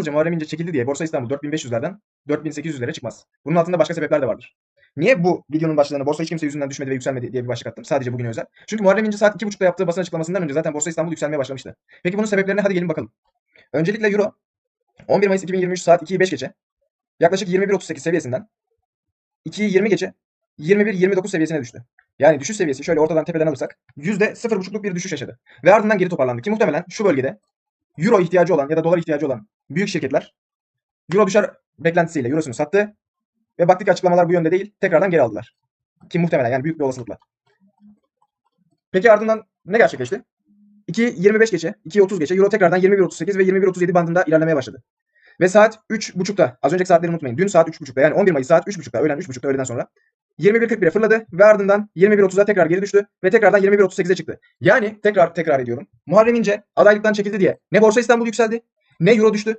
Yalnızca Muharrem İnce çekildi diye Borsa İstanbul 4500'lerden 4800'lere çıkmaz. Bunun altında başka sebepler de vardır. Niye bu videonun başlığını borsa hiç kimse yüzünden düşmedi ve yükselmedi diye bir başlık attım. Sadece bugüne özel. Çünkü Muharrem İnce saat 2.30'da yaptığı basın açıklamasından önce zaten Borsa İstanbul yükselmeye başlamıştı. Peki bunun sebeplerine hadi gelin bakalım. Öncelikle Euro 11 Mayıs 2023 saat 2'yi 5 geçe yaklaşık 21.38 seviyesinden 2'yi 20 geçe 21-29 seviyesine düştü. Yani düşüş seviyesi şöyle ortadan tepeden alırsak %0.5'luk bir düşüş yaşadı. Ve ardından geri toparlandı ki muhtemelen şu bölgede Euro ihtiyacı olan ya da dolar ihtiyacı olan büyük şirketler Euro düşer beklentisiyle Euro'sunu sattı ve baktık açıklamalar bu yönde değil tekrardan geri aldılar. Ki muhtemelen yani büyük bir olasılıkla. Peki ardından ne gerçekleşti? 2.25 geçe, 2.30 geçe Euro tekrardan 21.38 ve 21.37 bandında ilerlemeye başladı. Ve saat 3.30'da, az önceki saatleri unutmayın. Dün saat 3.30'da yani 11 Mayıs saat 3.30'da, öğlen 3.30'da öğleden sonra 21.41'e fırladı ve ardından 21.30'a tekrar geri düştü ve tekrardan 21.38'e çıktı. Yani tekrar tekrar ediyorum. Muharrem İnce adaylıktan çekildi diye ne Borsa İstanbul yükseldi ne Euro düştü